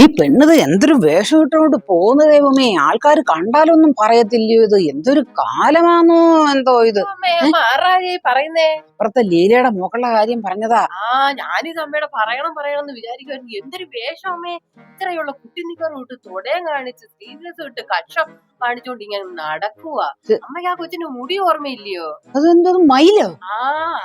ഈ പെണ്ണത് എന്തൊരു വേഷം ഇട്ടുകൊണ്ട് പോകുന്ന ദൈവമേ? ആൾക്കാർ കണ്ടാലൊന്നും പറയത്തില്ലയോ ഇത്? എന്തൊരു കാലമാണോ എന്തോ ഇത്? പറയുന്നേ? ഇപ്പുറത്തെ ലീലയുടെ മോക്കളുടെ കാര്യം പറഞ്ഞതാ. ആ ഞാനിത് അമ്മയുടെ പറയണം പറയണം എന്ന് വിചാരിക്കുവായിരുന്നു. എന്തൊരു വേഷം അമ്മേ. ഇത്രയുള്ള കുട്ടി നിക്കറും ഇട്ട് തുടയം കാണിച്ച് സ്ലീവ്ലെസ് ഇട്ട് കക്ഷം കാണിച്ചോണ്ട് ഇങ്ങനെ നടക്കുക അമ്മയ്ക്ക് ആ കൊച്ചിന്റെ മുടി ഓർമ്മയില്ലയോ? അതെന്തോ മയിലോ? ആ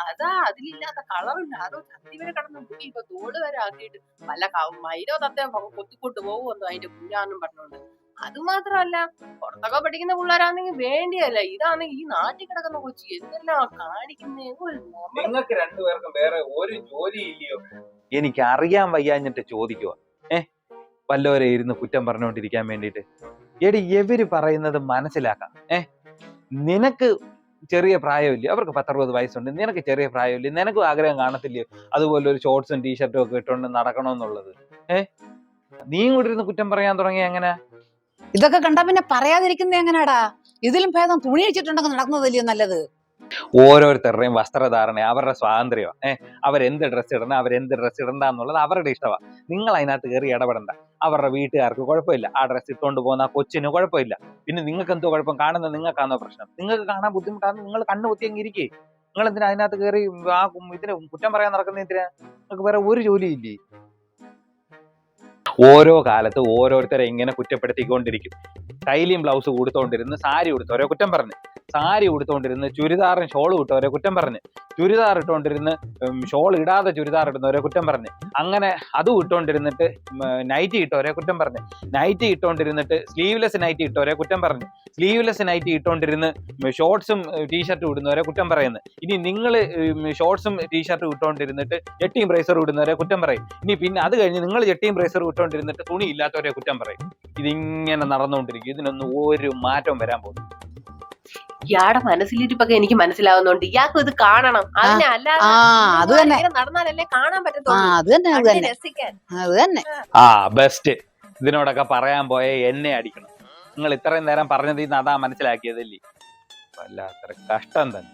അതാ അതിലില്ലാത്ത കളറുണ്ട്. അതോ തത്തി വരെ കടന്ന് മുടി ഇപ്പൊ തോട് വരെ ആക്കിയിട്ട്. വല്ല മയിലോ തത്തയോ കൊത്തിക്കൊണ്ട് പോകുമെന്നോ അതിന്റെ കുഞ്ഞാന്നും പറഞ്ഞോണ്ട്. അത് മാത്രമല്ല പുറത്തൊക്കെ പഠിക്കുന്ന പിള്ളേരാണെങ്കിൽ വേണ്ടിയല്ല. ഇതാണെങ്കിൽ ഈ നാട്ടിൽ കിടക്കുന്ന കൊച്ചി എന്തെല്ലാം കാണിക്കുന്നേ? രണ്ടുപേർക്കും വേറെ ഒരു ജോലി ഇല്ലയോ എനിക്ക് അറിയാൻ വയ്യാഞ്ഞിട്ട് ചോദിക്കുക ഏഹ് വല്ലവരെ ഇരുന്ന് കുറ്റം പറഞ്ഞുകൊണ്ടിരിക്കാൻ വേണ്ടിയിട്ട്. എടി എവര് പറയുന്നത് മനസ്സിലാക്കാം? ഏ? നിനക്ക് ചെറിയ പ്രായമില്ല? അവർക്ക് പത്തറുപത് വയസ്സുണ്ട്. നിനക്ക് ചെറിയ പ്രായമില്ല? നിനക്ക് ആഗ്രഹം കാണത്തില്ലയോ? അതുപോലെ ഒരു ഷോർട്സും ടീഷർട്ടും ഒക്കെ ഇട്ടുകൊണ്ട് നടക്കണമെന്നുള്ളത് ഏ? നീയും കൂടി ഇരുന്ന് കുറ്റം പറയാൻ തുടങ്ങിയ എങ്ങനെ? ഇതൊക്കെ കണ്ടാ പിന്നെ പറയാതിരിക്കുന്നത് എങ്ങനെയാടാ ഇതിലും ഭേദം തുണി അടിച്ചിട്ടുണ്ടെങ്കിൽ നടക്കുന്നതല്ലയോ നല്ലത്? ഓരോരുത്തരുടെയും വസ്ത്രധാരണ അവരുടെ സ്വാതന്ത്ര്യമാണ് ഏഹ് അവരെന്ത് ഡ്രസ്സ് ഇടണം അവരെന്ത് ഡ്രസ്സ് ഇടണ്ട എന്നുള്ളത് അവരുടെ ഇഷ്ടമാണ് നിങ്ങൾ അതിനകത്ത് കയറി ഇടപെടണ്ട. അവരുടെ വീട്ടുകാർക്ക് കുഴപ്പമില്ല. ആ ഡ്രസ്സ് ഇട്ടുകൊണ്ട് പോകുന്ന കൊച്ചിന് കുഴപ്പമില്ല. പിന്നെ നിങ്ങൾക്ക് എന്തോ കുഴപ്പം? കാണുന്നത് നിങ്ങൾക്കാണോ പ്രശ്നം? നിങ്ങൾക്ക് കാണാൻ ബുദ്ധിമുട്ടാണ്. നിങ്ങൾ കണ്ണു കുത്തി അങ്ങ് ഇരിക്കേ. നിങ്ങൾ എന്തിനാ അതിനകത്ത് കയറി ആ ഇതിന് കുറ്റം പറയാൻ നടക്കുന്ന എന്തിനാ? നിങ്ങൾക്ക് വേറെ ഒരു ജോലിയില്ലേ? ഓരോ കാലത്ത് ഓരോരുത്തരെ ഇങ്ങനെ കുറ്റപ്പെടുത്തിക്കൊണ്ടിരിക്കും. ടൈലിയും ബ്ലൗസ് കൊടുത്തോണ്ടിരുന്ന് സാരി ഉടുത്തവരെ കുറ്റം പറഞ്ഞ്. സാരി ഉടുത്തോണ്ടിരുന്ന് ചുരിദാറും ഷോൾ ഇട്ടവരെ കുറ്റം പറഞ്ഞ്. ചുരിദാർ ഇട്ടുകൊണ്ടിരുന്ന് ഷോൾ ഇടാതെ ചുരിദാർ ഇടുന്നവരെ കുറ്റം പറഞ്ഞ്. അങ്ങനെ അതും ഇട്ടുകൊണ്ടിരുന്നിട്ട് നൈറ്റി ഇട്ടവരെ കുറ്റം പറഞ്ഞ്. നൈറ്റി ഇട്ടുകൊണ്ടിരുന്നിട്ട് സ്ലീവ്ലെസ് നൈറ്റി ഇട്ടവരെ കുറ്റം പറഞ്ഞ്. സ്ലീവ്ലെസ് നൈറ്റി ഇട്ടുകൊണ്ടിരുന്ന് ഷോർട്സും ടീഷർട്ടും ഇടുന്നവരെ കുറ്റം പറയുന്നു. ഇനി നിങ്ങൾ ഷോർട്സും ടീഷർട്ടും ഇട്ടുകൊണ്ടിരുന്നിട്ട് ജെട്ടിയും ബ്രേസറും ഇടുന്നവരെ കുറ്റം പറയും. ഇനി പിന്നെ അത് കഴിഞ്ഞ് നിങ്ങൾ ജെട്ടിയും ബ്രേസറും ഇട്ടുകൊണ്ടിരുന്നിട്ട് തുണി ഇല്ലാത്തവരെ കുറ്റം പറയും. ഇതിങ്ങനെ നടന്നുകൊണ്ടിരിക്കും. ഇതിനൊന്നും ഒരു മാറ്റം വരാൻ പോകുന്നു ഇയാടെ മനസ്സിലിരിപ്പൊക്കെ എനിക്ക് മനസ്സിലാവുന്നുണ്ട്. ഇയാൾക്ക് ഇത് കാണണം. അതിനെ അല്ലാതെ അത് തന്നെ. നടന്നാലല്ലേ കാണാൻ ആ പറ്റത്തുള്ളൂ ആ. ബെസ്റ്റ് ഇതിനോടൊക്കെ പറയാൻ പോയ എന്നെ അടിക്കണം. നിങ്ങൾ ഇത്രയും നേരം പറഞ്ഞതിൽ നിന്ന് അതാ മനസ്സിലാക്കിയതല്ലേ വല്ലാത്ര കഷ്ടം തന്നെ.